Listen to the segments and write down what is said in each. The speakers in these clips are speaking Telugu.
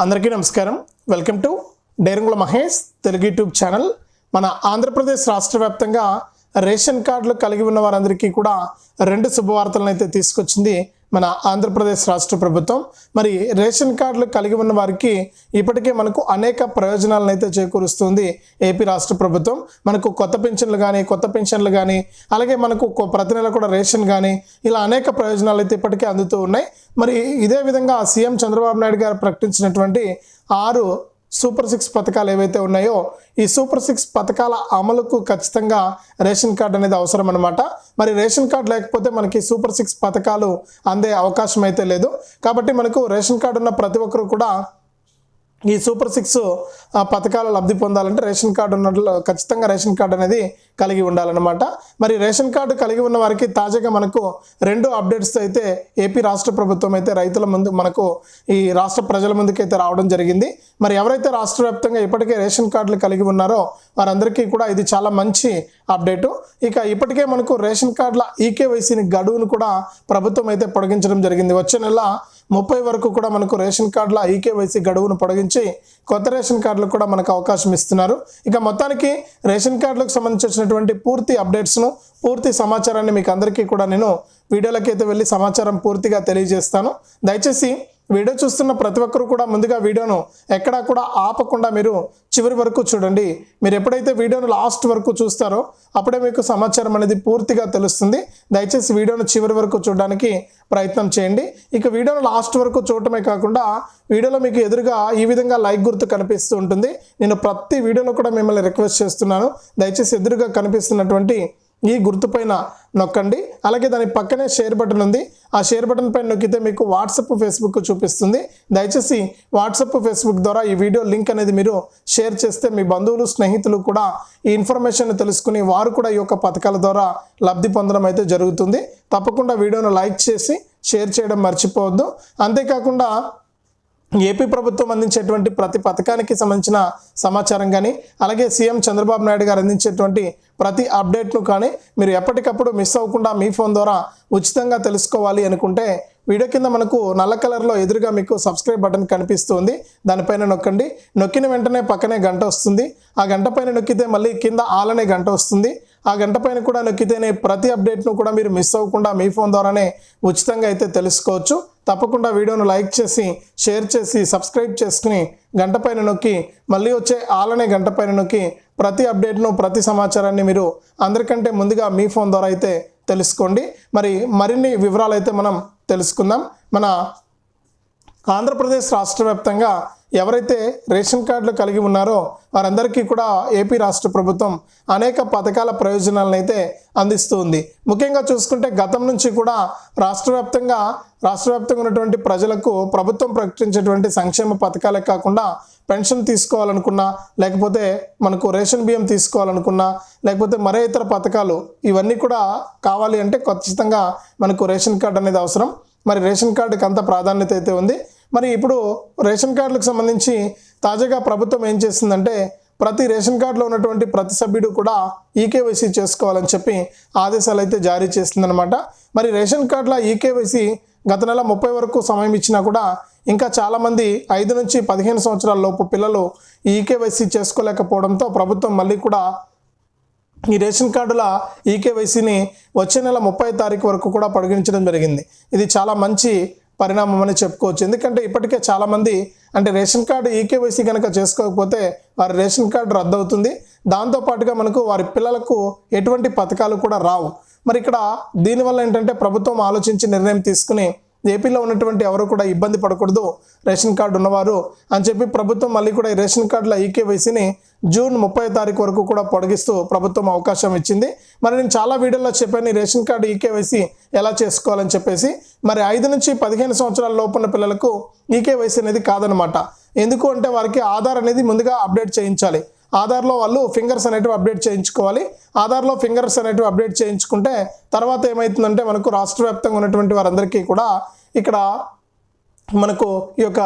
అందరికీ నమస్కారం. Welcome to Dairangula Mahesh Telugu YouTube channel. మన ఆంధ్రప్రదేశ్ రాష్ట్ర వ్యాప్తంగా రేషన్ కార్డులు కలిగి ఉన్న వారందరికీ కూడా రెండు శుభవార్తలను అయితే తీసుకొచ్చింది మన ఆంధ్రప్రదేశ్ రాష్ట్ర ప్రభుత్వం. మరి రేషన్ కార్డులు కలిగి ఉన్న వారికి ఇప్పటికే మనకు అనేక ప్రయోజనాలను అయితే చేకూరుస్తుంది ఏపీ రాష్ట్ర ప్రభుత్వం. మనకు కొత్త పెన్షన్లు కానీ కొత్త పెన్షన్లు కానీ అలాగే మనకు ప్రతి నెల కూడా రేషన్ కానీ ఇలా అనేక ప్రయోజనాలు అయితే ఇప్పటికే అందుతూ ఉన్నాయి. మరి ఇదే విధంగా సీఎం చంద్రబాబు నాయుడు గారు ప్రకటించినటువంటి ఆరు సూపర్ సిక్స్ పథకాలు ఏవైతే ఉన్నాయో ఈ సూపర్ సిక్స్ పథకాల అమలుకు ఖచ్చితంగా రేషన్ కార్డు అనేది అవసరం అనమాట మరి రేషన్ కార్డు లేకపోతే మనకి సూపర్ సిక్స్ పథకాలు అందే అవకాశం అయితే లేదు. కాబట్టి మనకు రేషన్ కార్డు ఉన్న ప్రతి ఒక్కరు కూడా ఈ సూపర్ సిక్స్ పథకాలు పథకాల లబ్ధి పొందాలంటే రేషన్ కార్డు ఉన్నట్లు ఖచ్చితంగా రేషన్ కార్డు అనేది కలిగి ఉండాలన్నమాట. మరి రేషన్ కార్డు కలిగి ఉన్న వారికి తాజాగా మనకు రెండు అప్డేట్స్ అయితే ఏపీ రాష్ట్ర ప్రభుత్వం అయితే రైతుల ముందు మనకు ఈ రాష్ట్ర ప్రజల ముందుకైతే రావడం జరిగింది. మరి ఎవరైతే రాష్ట్ర వ్యాప్తంగా ఇప్పటికే రేషన్ కార్డులు కలిగి ఉన్నారో వారందరికీ కూడా ఇది చాలా మంచి అప్డేటు. ఇక ఇప్పటికే మనకు రేషన్ కార్డుల ఈకేవైసీని గడువును కూడా ప్రభుత్వం అయితే పొడిగించడం జరిగింది. వచ్చే నెల ముప్పై వరకు కూడా మనకు రేషన్ కార్డుల ఈకేవైసీ గడువును పొడిగించి కొత్త రేషన్ కార్డులకు కూడా మనకు అవకాశం ఇస్తున్నారు. ఇక మొత్తానికి రేషన్ కార్డులకు సంబంధించినటువంటి పూర్తి అప్డేట్స్ను పూర్తి సమాచారాన్ని మీకు అందరికీ కూడా నేను వీడియోలకైతే వెళ్ళి సమాచారం పూర్తిగా తెలియజేస్తాను. దయచేసి వీడియో చూస్తున్న ప్రతి ఒక్కరు కూడా ముందుగా వీడియోను ఎక్కడా కూడా ఆపకుండా మీరు చివరి వరకు చూడండి. మీరు ఎప్పుడైతే వీడియోను లాస్ట్ వరకు చూస్తారో అప్పుడే మీకు సమాచారం అనేది పూర్తిగా తెలుస్తుంది. దయచేసి వీడియోను చివరి వరకు చూడడానికి ప్రయత్నం చేయండి. ఇక వీడియోను లాస్ట్ వరకు చూడటమే కాకుండా వీడియోలో మీకు ఎదురుగా ఈ విధంగా లైక్ గుర్తు కనిపిస్తూ ఉంటుంది. నేను ప్రతి వీడియోలో కూడా మిమ్మల్ని రిక్వెస్ట్ చేస్తున్నాను. దయచేసి ఎదురుగా కనిపిస్తున్నటువంటి ఈ గుర్తుపైన నొక్కండి. అలాగే దాని పక్కనే షేర్ బటన్ ఉంది. ఆ షేర్ బటన్ పైన నొక్కితే మీకు వాట్సప్ ఫేస్బుక్ చూపిస్తుంది. దయచేసి వాట్సప్ ఫేస్బుక్ ద్వారా ఈ వీడియో లింక్ అనేది మీరు షేర్ చేస్తే మీ బంధువులు స్నేహితులు కూడా ఈ ఇన్ఫర్మేషన్ తెలుసుకుని వారు కూడా ఈ యొక్క పథకాల ద్వారా లబ్ధి పొందడం అయితే జరుగుతుంది. తప్పకుండా వీడియోను లైక్ చేసి షేర్ చేయడం మర్చిపోవద్దు. అంతేకాకుండా ఏపీ ప్రభుత్వం అందించేటువంటి ప్రతి పథకానికి సంబంధించిన సమాచారం కానీ అలాగే సీఎం చంద్రబాబు నాయుడు గారు అందించేటువంటి ప్రతి అప్డేట్ను కానీ మీరు ఎప్పటికప్పుడు మిస్ అవ్వకుండా మీ ఫోన్ ద్వారా ఉచితంగా తెలుసుకోవాలి అనుకుంటే వీడియో కింద మనకు నల్ల కలర్లో ఎదురుగా మీకు సబ్స్క్రైబ్ బటన్ కనిపిస్తుంది. దానిపైన నొక్కండి. నొక్కిన వెంటనే పక్కనే గంట వస్తుంది. ఆ గంట పైన నొక్కితే మళ్ళీ కింద ఆల్ అనే గంట వస్తుంది. ఆ గంట పైన కూడా నొక్కితేనే ప్రతి అప్డేట్ను కూడా మీరు మిస్ అవ్వకుండా మీ ఫోన్ ద్వారానే ఉచితంగా అయితే తెలుసుకోవచ్చు. తప్పకుండా వీడియోను లైక్ చేసి షేర్ చేసి సబ్స్క్రైబ్ చేసుకుని గంట పైన నొక్కి మళ్ళీ వచ్చే ఆలనే గంట పైన నొక్కి ప్రతి అప్డేట్ను ప్రతి సమాచారాన్ని మీరు అందరికంటే ముందుగా మీ ఫోన్ ద్వారా అయితే తెలుసుకోండి. మరి మరిన్ని వివరాలు అయితే మనం తెలుసుకుందాం. మన ఆంధ్రప్రదేశ్ రాష్ట్ర వ్యాప్తంగా ఎవరైతే రేషన్ కార్డులు కలిగి ఉన్నారో వారందరికీ కూడా ఏపీ రాష్ట్ర ప్రభుత్వం అనేక పథకాల ప్రయోజనాలను అయితే అందిస్తూ ఉంది. ముఖ్యంగా చూసుకుంటే గతం నుంచి కూడా రాష్ట్ర వ్యాప్తంగా రాష్ట్ర వ్యాప్తంగా ఉన్నటువంటి ప్రజలకు ప్రభుత్వం ప్రకటించేటువంటి సంక్షేమ పథకాలే కాకుండా పెన్షన్ తీసుకోవాలనుకున్నా లేకపోతే మనకు రేషన్ బియ్యం తీసుకోవాలనుకున్నా లేకపోతే మరే ఇతర పథకాలు ఇవన్నీ కూడా కావాలి అంటే ఖచ్చితంగా మనకు రేషన్ కార్డు అనేది అవసరం. మరి రేషన్ కార్డుకి అంత ప్రాధాన్యత అయితే ఉంది. మరి ఇప్పుడు రేషన్ కార్డులకు సంబంధించి తాజాగా ప్రభుత్వం ఏం చేసిందంటే ప్రతి రేషన్ కార్డులో ఉన్నటువంటి ప్రతి సభ్యుడు కూడా ఈకేవైసీ చేసుకోవాలని చెప్పి ఆదేశాలు అయితే జారీ చేసిందనమాట మరి రేషన్ కార్డుల ఈకేవైసీ గత నెల ముప్పై వరకు సమయం ఇచ్చినా కూడా ఇంకా చాలామంది ఐదు నుంచి పదిహేను సంవత్సరాల లోపు పిల్లలు ఈ ఈకేవైసీ చేసుకోలేకపోవడంతో ప్రభుత్వం మళ్ళీ కూడా ఈ రేషన్ కార్డుల ఈకేవైసీని వచ్చే నెల ముప్పై తారీఖు వరకు కూడా పొడిగించడం జరిగింది. ఇది చాలా మంచి పరిణామం అని చెప్పుకోవచ్చు. ఎందుకంటే ఇప్పటికే చాలామంది అంటే రేషన్ కార్డు ఈకేవైసీ కనుక చేసుకోకపోతే వారి రేషన్ కార్డు రద్దు అవుతుంది దాంతోపాటుగా మనకు వారి పిల్లలకు ఎటువంటి పథకాలు కూడా రావు. మరి ఇక్కడ దీనివల్ల ఏంటంటే ప్రభుత్వం ఆలోచించి నిర్ణయం తీసుకుని ఏపీలో ఉన్నటువంటి ఎవరు కూడా ఇబ్బంది పడకూడదు రేషన్ కార్డు ఉన్నవారు అని చెప్పి ప్రభుత్వం మళ్ళీ కూడా ఈ రేషన్ కార్డుల ఈకేవైసీని జూన్ ముప్పై తారీఖు వరకు కూడా పొడిగిస్తూ ప్రభుత్వం అవకాశం ఇచ్చింది. మరి నేను చాలా వీడియోలో చెప్పాను ఈ రేషన్ కార్డు ఈకేవైసీ ఎలా చేసుకోవాలని చెప్పేసి. మరి ఐదు నుంచి పదిహేను సంవత్సరాల లోపున్న పిల్లలకు ఈకేవైసీ అనేది కాదనమాట. ఎందుకు అంటే వారికి ఆధార్ అనేది ముందుగా అప్డేట్ చేయించాలి. ఆధార్లో వాళ్ళు ఫింగర్స్ అనేటివి అప్డేట్ చేయించుకోవాలి. ఆధార్లో ఫింగర్స్ అనేటివి అప్డేట్ చేయించుకుంటే తర్వాత ఏమవుతుందంటే మనకు రాష్ట్ర వ్యాప్తంగా ఉన్నటువంటి వారందరికీ కూడా ఇక్కడ మనకు ఈ యొక్క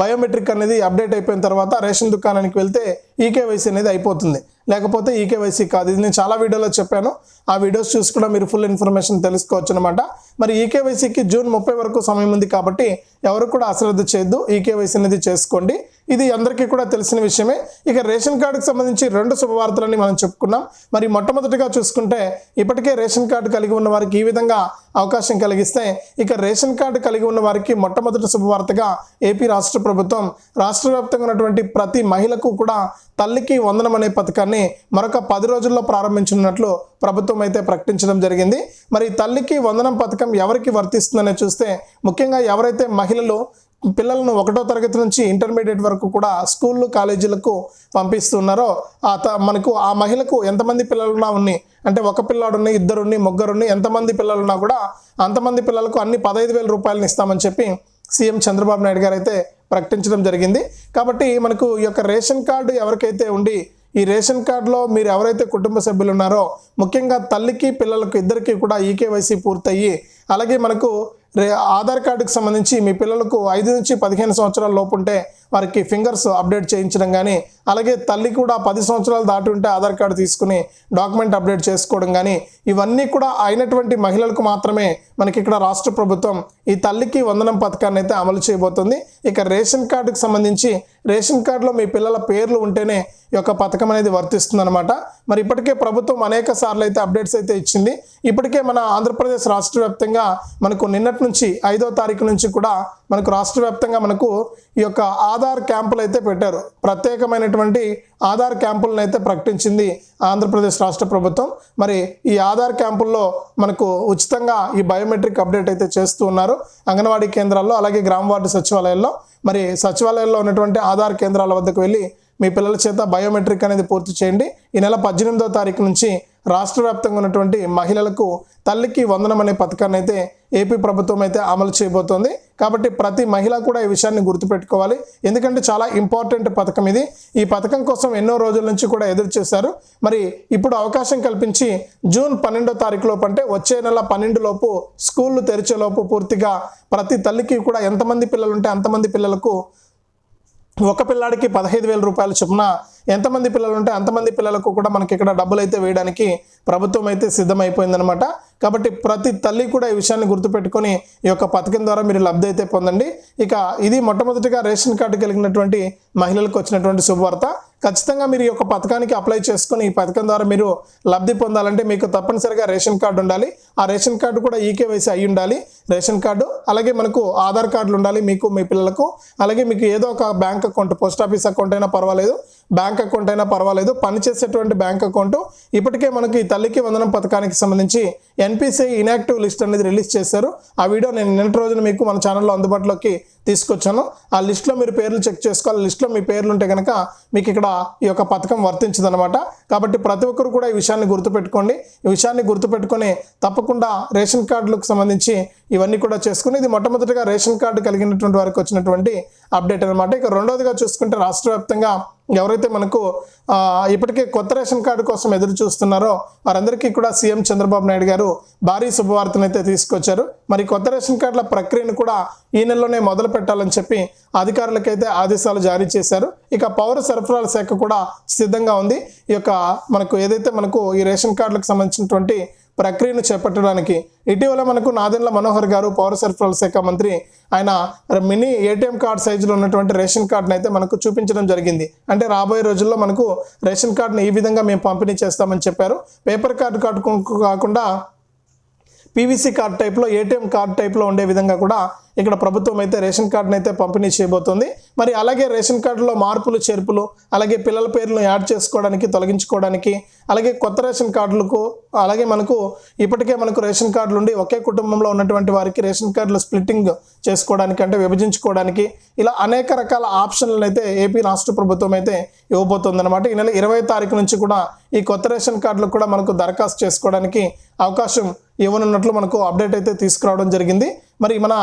బయోమెట్రిక్ అనేది అప్డేట్ అయిపోయిన తర్వాత రేషన్ దుకాణానికి వెళ్తే ఈకేవైసీ అనేది అయిపోతుంది. లేకపోతే ఈకేవైసీ కాదు. ఇది నేను చాలా వీడియోలో చెప్పాను. ఆ వీడియోస్ చూసి కూడా మీరు ఫుల్ ఇన్ఫర్మేషన్ తెలుసుకోవచ్చు అనమాట మరి ఈకేవైసీకి జూన్ ముప్పై వరకు సమయం ఉంది కాబట్టి ఎవరు కూడా అశ్రద్ధ చేయొద్దు. ఈకేవైసీ అనేది చేసుకోండి. ఇది అందరికీ కూడా తెలిసిన విషయమే. ఇక రేషన్ కార్డుకు సంబంధించి రెండు శుభవార్తలని మనం చెప్పుకున్నాం. మరి మొట్టమొదటిగా చూసుకుంటే ఇప్పటికే రేషన్ కార్డు కలిగి ఉన్న వారికి ఈ విధంగా అవకాశం కలిగిస్తే ఇక రేషన్ కార్డు కలిగి ఉన్న వారికి మొట్టమొదటి శుభవార్తగా ఏపీ రాష్ట్ర ప్రభుత్వం రాష్ట్ర వ్యాప్తంగా ఉన్నటువంటి ప్రతి మహిళకు కూడా తల్లికి వందనం అనే పథకాన్ని మరొక పది రోజుల్లో ప్రారంభించనున్నట్లు ప్రభుత్వం అయితే ప్రకటించడం జరిగింది. మరి తల్లికి వందనం పథకం ఎవరికి వర్తిస్తుందనే చూస్తే ముఖ్యంగా ఎవరైతే మహిళలు పిల్లలను ఒకటో తరగతి నుంచి ఇంటర్మీడియట్ వరకు కూడా స్కూళ్ళు కాలేజీలకు పంపిస్తున్నారో ఆ త- మనకు ఆ మహిళకు ఎంతమంది పిల్లలున్నా ఉన్ని అంటే ఒక పిల్లాడుని ఇద్దరుని ముగ్గురుని ఎంతమంది పిల్లలున్నా కూడా అంతమంది పిల్లలకు అన్ని పదహైదు వేల రూపాయలను ఇస్తామని చెప్పి సీఎం చంద్రబాబు నాయుడు గారు అయితే ప్రకటించడం జరిగింది. కాబట్టి మనకు ఈ యొక్క రేషన్ కార్డు ఎవరికైతే ఉండి ఈ రేషన్ కార్డులో మీరు ఎవరైతే కుటుంబ సభ్యులు ఉన్నారో ముఖ్యంగా తల్లికి పిల్లలకు ఇద్దరికి కూడా ఈకేవైసీ పూర్తయ్యి అలాగే మనకు ఆధార్ కార్డుకి సంబంధించి మీ పిల్లలకు ఐదు నుంచి పదిహేను సంవత్సరాల లోపు ఉంటే వారికి ఫింగర్స్ అప్డేట్ చేయించడం కానీ అలాగే తల్లి కూడా పది సంవత్సరాలు దాటి ఉంటే ఆధార్ కార్డు తీసుకుని డాక్యుమెంట్ అప్డేట్ చేసుకోవడం కానీ ఇవన్నీ కూడా అయినటువంటి మహిళలకు మాత్రమే మనకి ఇక్కడ రాష్ట్ర ప్రభుత్వం ఈ తల్లికి వందనం పథకాన్ని అయితే అమలు చేయబోతుంది. ఇక రేషన్ కార్డుకు సంబంధించి రేషన్ కార్డులో మీ పిల్లల పేర్లు ఉంటేనే ఈ యొక్క పథకం అనేది వర్తిస్తుందన్నమాట. మరి ఇప్పటికే ప్రభుత్వం అనేక సార్లు అయితే అప్డేట్స్ అయితే ఇచ్చింది. ఇప్పటికే మన ఆంధ్రప్రదేశ్ రాష్ట్ర వ్యాప్తంగా మనకు నిన్నటి నుంచి ఐదో తారీఖు నుంచి కూడా మనకు రాష్ట్ర వ్యాప్తంగా మనకు ఈ యొక్క ఆధార్ క్యాంపులు అయితే పెట్టారు. ప్రత్యేకమైనటువంటి ఆధార్ క్యాంపులను అయితే ప్రకటించింది ఆంధ్రప్రదేశ్ రాష్ట్ర ప్రభుత్వం. మరి ఈ ఆధార్ క్యాంపుల్లో మనకు ఉచితంగా ఈ బయోమెట్రిక్ అప్డేట్ అయితే చేస్తూ ఉన్నారు అంగన్వాడీ కేంద్రాల్లో అలాగే గ్రామ వార్డు సచివాలయాల్లో. మరి సచివాలయాల్లో ఉన్నటువంటి ఆధార్ కేంద్రాల వద్దకు వెళ్ళి మీ పిల్లల చేత బయోమెట్రిక్ అనేది పూర్తి చేయండి. ఈ నెల పద్దెనిమిదో తారీఖు నుంచి రాష్ట్ర వ్యాప్తంగా ఉన్నటువంటి మహిళలకు తల్లికి వందనం అనే పథకాన్ని అయితే ఏపీ ప్రభుత్వం అయితే అమలు చేయబోతోంది. కాబట్టి ప్రతి మహిళ కూడా ఈ విషయాన్ని గుర్తుపెట్టుకోవాలి. ఎందుకంటే చాలా ఇంపార్టెంట్ పథకం ఇది. ఈ పథకం కోసం ఎన్నో రోజుల నుంచి కూడా ఎదురు చేశారు. మరి ఇప్పుడు అవకాశం కల్పించి జూన్ పన్నెండో తారీఖు లోపు అంటే వచ్చే నెల పన్నెండు లోపు స్కూళ్ళు తెరిచే లోపు పూర్తిగా ప్రతి తల్లికి కూడా ఎంతమంది పిల్లలు ఉంటే అంతమంది పిల్లలకు ఒక పిల్లాడికి పదహైదు వేల రూపాయలు చొప్పున ఎంతమంది పిల్లలు ఉంటే అంతమంది పిల్లలకు కూడా మనకి ఇక్కడ డబ్బులు అయితే వేయడానికి ప్రభుత్వం అయితే సిద్ధమైపోయిందనమాట కాబట్టి ప్రతి తల్లి కూడా ఈ విషయాన్ని గుర్తుపెట్టుకొని ఈ యొక్క పథకం ద్వారా మీరు లబ్ధి అయితే పొందండి. ఇక ఇది మొట్టమొదటిగా రేషన్ కార్డు కలిగినటువంటి మహిళలకు వచ్చినటువంటి శుభవార్త. ఖచ్చితంగా మీరు ఈ యొక్క పథకానికి అప్లై చేసుకుని ఈ పథకం ద్వారా మీరు లబ్ధి పొందాలంటే మీకు తప్పనిసరిగా రేషన్ కార్డు ఉండాలి. ఆ రేషన్ కార్డు కూడా ఈకేవైసీ అయి ఉండాలి. రేషన్ కార్డు అలాగే మనకు ఆధార్ కార్డులు ఉండాలి మీకు మీ పిల్లలకు. అలాగే మీకు ఏదో ఒక bank account post office account అయినా పర్వాలేదు. బ్యాంక్ అకౌంట్ అయినా పర్వాలేదు. పనిచేసేటువంటి బ్యాంక్ అకౌంట్ ఇప్పటికే మనకి తల్లికి వందనం పథకానికి సంబంధించి ఎన్పిసిఐ ఇనాక్టివ్ లిస్ట్ అనేది రిలీజ్ చేశారు. ఆ వీడియో నేను నిన్నటి రోజున మీకు మన ఛానల్లో అందుబాటులోకి తీసుకొచ్చాను. ఆ లిస్ట్లో మీరు పేర్లు చెక్ చేసుకోవాలి. లిస్ట్లో మీ పేర్లు ఉంటే కనుక మీకు ఇక్కడ ఈ యొక్క పథకం వర్తించదనమాట కాబట్టి ప్రతి ఒక్కరు కూడా ఈ విషయాన్ని గుర్తుపెట్టుకోండి. ఈ విషయాన్ని గుర్తుపెట్టుకొని తప్పకుండా రేషన్ కార్డులకు సంబంధించి ఇవన్నీ కూడా చేసుకుని ఇది మొట్టమొదటిగా రేషన్ కార్డు కలిగినటువంటి వారికి వచ్చినటువంటి అప్డేట్ అనమాట ఇక రెండోదిగా చూసుకుంటే రాష్ట్ర వ్యాప్తంగా ఎవరైతే మనకు ఇప్పటికే కొత్త రేషన్ కార్డు కోసం ఎదురు చూస్తున్నారో వారందరికీ కూడా సీఎం చంద్రబాబు నాయుడు గారు భారీ శుభవార్తను అయితే తీసుకొచ్చారు. మరి కొత్త రేషన్ కార్డుల ప్రక్రియను కూడా ఈ నెలలోనే మొదలు పెట్టాలని చెప్పి అధికారులకైతే ఆదేశాలు జారీ చేశారు. ఇక పౌర సరఫరాల శాఖ కూడా సిద్ధంగా ఉంది. ఈ యొక్క మనకు ఏదైతే మనకు ఈ రేషన్ కార్డులకు సంబంధించినటువంటి ప్రక్రియను చేపట్టడానికి. ఇటీవల మనకు నాదెండ్ల మనోహర్ గారు పౌర సరఫరాల శాఖ మంత్రి ఆయన మినీ ఏటీఎం కార్డ్ సైజులో ఉన్నటువంటి రేషన్ కార్డును అయితే మనకు చూపించడం జరిగింది. అంటే రాబోయే రోజుల్లో మనకు రేషన్ కార్డును ఈ విధంగా మేము పంపిణీ చేస్తామని చెప్పారు. పేపర్ కార్డు కార్డు కాకుండా పీవీసీ కార్డ్ టైప్లో ఏటీఎం కార్డ్ టైప్లో ఉండే విధంగా కూడా ఇక్కడ ప్రభుత్వం అయితే రేషన్ కార్డును అయితే పంపిణీ చేయబోతుంది. మరి అలాగే రేషన్ కార్డులో మార్పులు చేర్పులు అలాగే పిల్లల పేర్లను యాడ్ చేసుకోవడానికి తొలగించుకోవడానికి అలాగే కొత్త రేషన్ కార్డులకు అలాగే మనకు ఇప్పటికే మనకు రేషన్ కార్డులు ఉండి ఒకే కుటుంబంలో ఉన్నటువంటి వారికి రేషన్ కార్డులు స్ప్లిట్టింగ్ చేసుకోవడానికి అంటే విభజించుకోవడానికి ఇలా అనేక రకాల ఆప్షన్లను అయితే ఏపీ రాష్ట్ర ప్రభుత్వం అయితే ఇవ్వబోతుంది అనమాట ఈ నెల ఇరవై తారీఖు నుంచి కూడా ఈ కొత్త రేషన్ కార్డులకు కూడా మనకు దరఖాస్తు చేసుకోవడానికి అవకాశం ఇవ్వనున్నట్లు మనకు అప్డేట్ అయితే తీసుకురావడం జరిగింది. మరి మన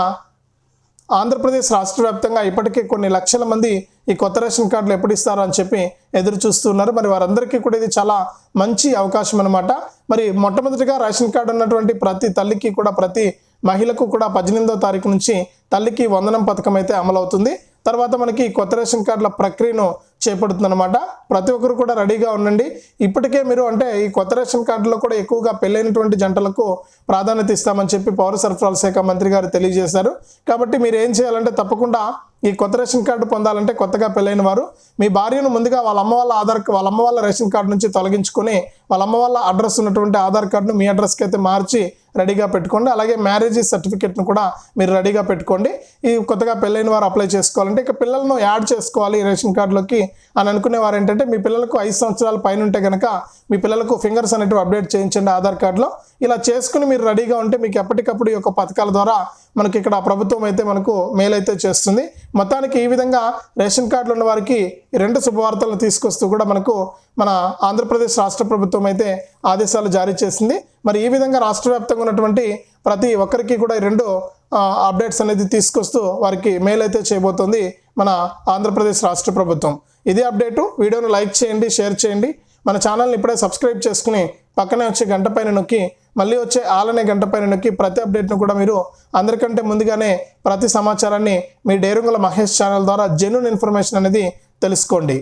ఆంధ్రప్రదేశ్ రాష్ట్ర వ్యాప్తంగా ఇప్పటికే కొన్ని లక్షల మంది ఈ కొత్త రేషన్ కార్డులు ఎప్పుడు ఇస్తారో అని చెప్పి ఎదురు చూస్తున్నారు మరి వారందరికీ కూడా ఇది చాలా మంచి అవకాశం అనమాట మరి మొట్టమొదటిగా రేషన్ కార్డు ఉన్నటువంటి ప్రతి తల్లికి కూడా ప్రతి మహిళకు కూడా పద్దెనిమిదో తారీఖు నుంచి తల్లికి వందనం పథకం అయితే అమలవుతుంది. తర్వాత మనకి ఈ కొత్త రేషన్ కార్డుల ప్రక్రియను చేపడుతుందన్నమాట. ప్రతి ఒక్కరు కూడా రెడీగా ఉండండి. ఇప్పటికే మీరు అంటే ఈ కొత్త రేషన్ కార్డులో కూడా ఎక్కువగా పెళ్ళైనటువంటి జంటలకు ప్రాధాన్యత ఇస్తామని చెప్పి పౌర సరఫరాల శాఖ మంత్రి గారు తెలియజేశారు. కాబట్టి మీరు ఏం చేయాలంటే తప్పకుండా ఈ కొత్త రేషన్ కార్డు పొందాలంటే కొత్తగా పెళ్ళైన వారు మీ భార్యను ముందుగా వాళ్ళ అమ్మ వాళ్ళ ఆధార్ వాళ్ళ అమ్మ వాళ్ళ రేషన్ కార్డు నుంచి తొలగించుకొని వాళ్ళ అమ్మ వాళ్ళ అడ్రస్ ఉన్నటువంటి ఆధార్ కార్డును మీ అడ్రస్కి అయితే మార్చి రెడీగా పెట్టుకోండి. అలాగే మ్యారేజ్ సర్టిఫికేట్ను కూడా మీరు రెడీగా పెట్టుకోండి. ఈ కొత్తగా పెళ్ళైన వారు అప్లై చేసుకోవాలంటే ఇక పిల్లలను యాడ్ చేసుకోవాలి ఈ రేషన్ కార్డులోకి అని అనుకునే వారు ఏంటంటే మీ పిల్లలకు ఐదు సంవత్సరాల పైన ఉంటే కనుక మీ పిల్లలకు ఫింగర్స్ అనేటివి అప్డేట్ చేయించండి ఆధార్ కార్డులో. ఇలా చేసుకుని మీరు రెడీగా ఉంటే మీకు ఎప్పటికప్పుడు ఈ యొక్క పథకాల ద్వారా మనకి ఇక్కడ ప్రభుత్వం అయితే మనకు మేలైతే చేస్తుంది. మొత్తానికి ఈ విధంగా రేషన్ కార్డులు ఉన్న వారికి రెండు శుభవార్తలను తీసుకొస్తూ కూడా మనకు మన ఆంధ్రప్రదేశ్ రాష్ట్ర ప్రభుత్వం అయితే ఆదేశాలు జారీ చేసింది. మరి ఈ విధంగా రాష్ట్ర వ్యాప్తంగా ఉన్నటువంటి ప్రతి ఒక్కరికి కూడా ఈ రెండు అప్డేట్స్ అనేది తీసుకొస్తూ వారికి మెయిల్ అయితే చేయబోతుంది మన ఆంధ్రప్రదేశ్ రాష్ట్ర ప్రభుత్వం. ఇదే అప్డేటు వీడియోను లైక్ చేయండి షేర్ చేయండి. మన ఛానల్ని ఇప్పుడే సబ్స్క్రైబ్ చేసుకుని పక్కనే వచ్చే గంట పైన నొక్కి మళ్ళీ వచ్చే ఆలనే గంట పైన నొక్కి ప్రతి అప్డేట్ను కూడా మీరు అందరికంటే ముందుగానే ప్రతి సమాచారాన్ని మీ డేరుంగుల మహేష్ ఛానల్ ద్వారా జెన్యున్ ఇన్ఫర్మేషన్ అనేది తెలుసుకోండి.